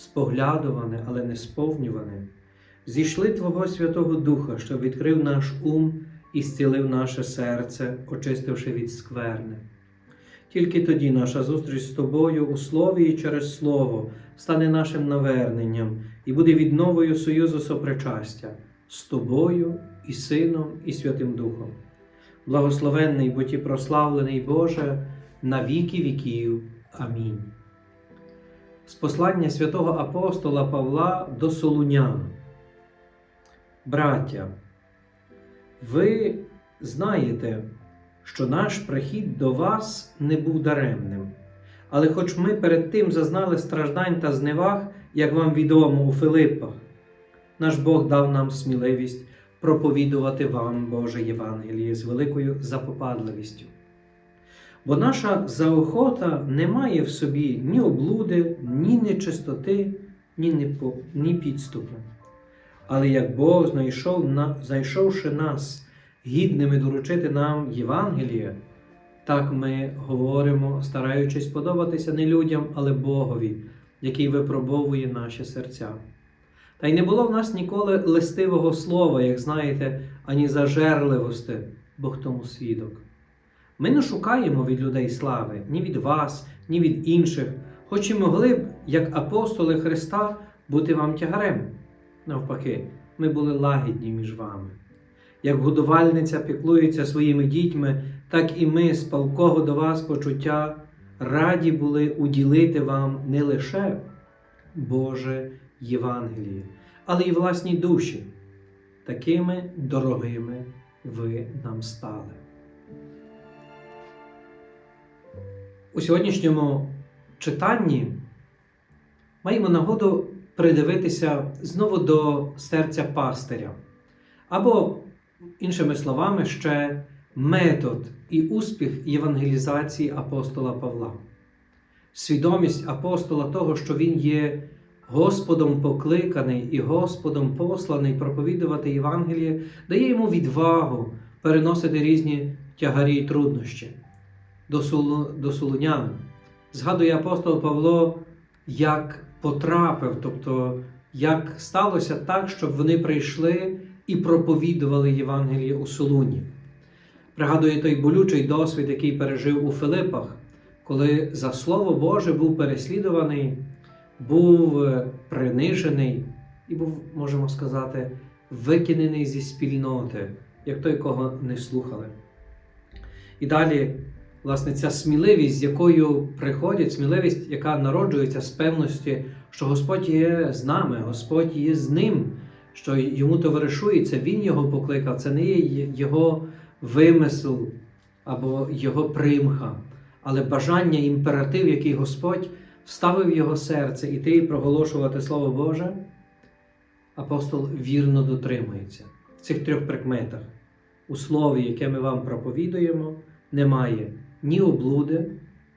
споглядуване, але не сповнюване, зійшли Твого Святого Духа, що відкрив наш ум і зцілив наше серце, очистивши від скверни. Тільки тоді наша зустріч з тобою у слові і через слово стане нашим наверненням і буде відновою союзу сопричастя з тобою і Сином, і Святим Духом. Благословенний будь і прославлений Боже на віки віків. Амінь. З послання святого апостола Павла до Солунян. Браття, ви знаєте, що наш прихід до вас не був даремним. Але хоч ми перед тим зазнали страждань та зневаг, як вам відомо у Филиппах, наш Бог дав нам сміливість проповідувати вам Боже Євангеліє з великою запопадливістю. Бо наша заохота не має в собі ні облуди, ні нечистоти, ні, підступу. Але як Бог, знайшов, на, знайшовши нас гідними доручити нам Євангеліє, так ми говоримо, стараючись подобатися не людям, але Богові, який випробовує наші серця. Та й не було в нас ніколи листивого слова, як знаєте, ані зажерливості, Бог тому свідок. Ми не шукаємо від людей слави, ні від вас, ні від інших, хоч і могли б, як апостоли Христа, бути вам тягарем. Навпаки, ми були лагідні між вами. Як годувальниця піклується своїми дітьми, так і ми з палкого до вас почуття раді були уділити вам не лише Боже Євангеліє, але й власні душі. Такими дорогими ви нам стали. У сьогоднішньому читанні маємо нагоду придивитися знову до серця пастиря, або, іншими словами, ще метод і успіх євангелізації апостола Павла. Свідомість апостола того, що він є Господом покликаний і Господом посланий проповідувати Євангеліє, дає йому відвагу переносити різні тягарі й труднощі до, Солунян. Згадує апостол Павло, як потрапив, тобто як сталося так, щоб вони прийшли і проповідували Євангеліє у Солуні. Пригадує той болючий досвід, який пережив у Филипах, коли за Слово Боже був переслідуваний, був принижений і був, можемо сказати, викинений зі спільноти, як той, кого не слухали. І далі власне, ця сміливість, з якою приходять, сміливість, яка народжується з певності, що Господь є з нами, Господь є з ним, що йому товаришується, Він його покликав, це не є його вимисел або його примха, але бажання, імператив, який Господь вставив в його серце іти і проголошувати Слово Боже, апостол вірно дотримується в цих трьох прикметах. У слові, яке ми вам проповідуємо, немає ні облуди,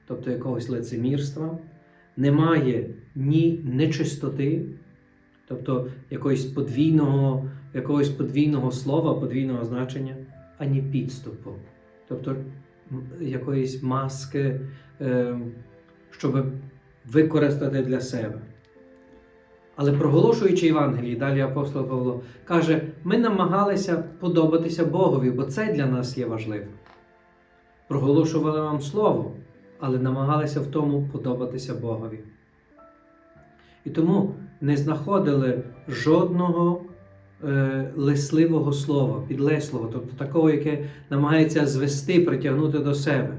тобто якогось лицемірства, немає ні нечистоти, тобто якогось подвійного, якогось подвійного слова, подвійного значення, ані підступу, тобто якоїсь маски, щоб використати для себе. Але проголошуючи Євангелії, далі апостол Павло каже: ми намагалися подобатися Богові, бо це для нас є важливо проголошували вам Слово, але намагалися в тому подобатися Богові. І тому не знаходили жодного е, лисливого слова, підлеслого, тобто такого, яке намагається звести, притягнути до себе.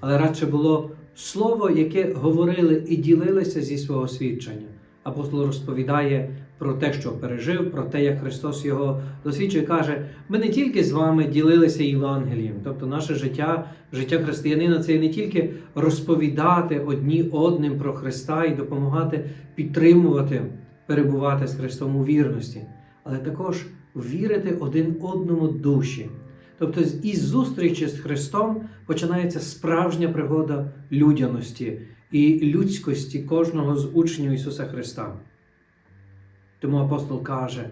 Але радше було слово, яке говорили і ділилися зі свого свідчення. Апостол розповідає про те, що пережив, про те, як Христос його досвідчує, каже: ми не тільки з вами ділилися Євангелієм, тобто наше життя, життя християнина це не тільки розповідати одні одним про Христа і допомагати підтримувати перебувати з Христом у вірності, але також вірити один одному душі. Тобто із зустрічі з Христом починається справжня пригода людяності і людськості кожного з учнів Ісуса Христа. Тому апостол каже,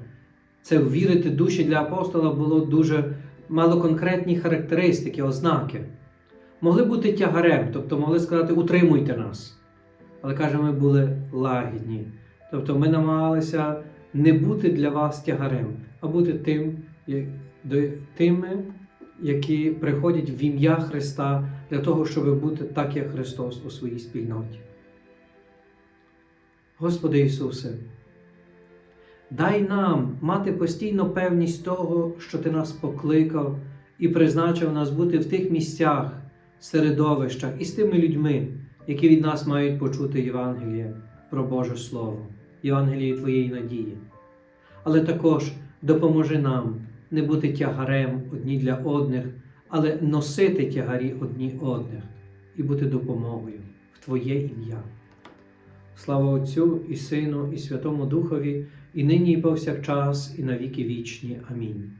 це вірити душі для апостола було дуже мало конкретні характеристики, ознаки. Могли бути тягарем, тобто могли сказати утримуйте нас. Але каже, ми були лагідні. Тобто ми намагалися не бути для вас тягарем, а бути тим, тими, які приходять в ім'я Христа для того, щоб бути так, як Христос у своїй спільноті. Господи Ісусе, дай нам мати постійно певність того, що Ти нас покликав і призначив нас бути в тих місцях, середовищах і з тими людьми, які від нас мають почути Євангеліє про Боже Слово, Євангеліє Твоєї надії. Але також допоможи нам не бути тягарем одні для одних, але носити тягарі одні одних і бути допомогою в Твоє ім'я. Слава Отцю і Сину, і Святому Духові, і нині, і повсякчас, і на віки вічні. Амінь.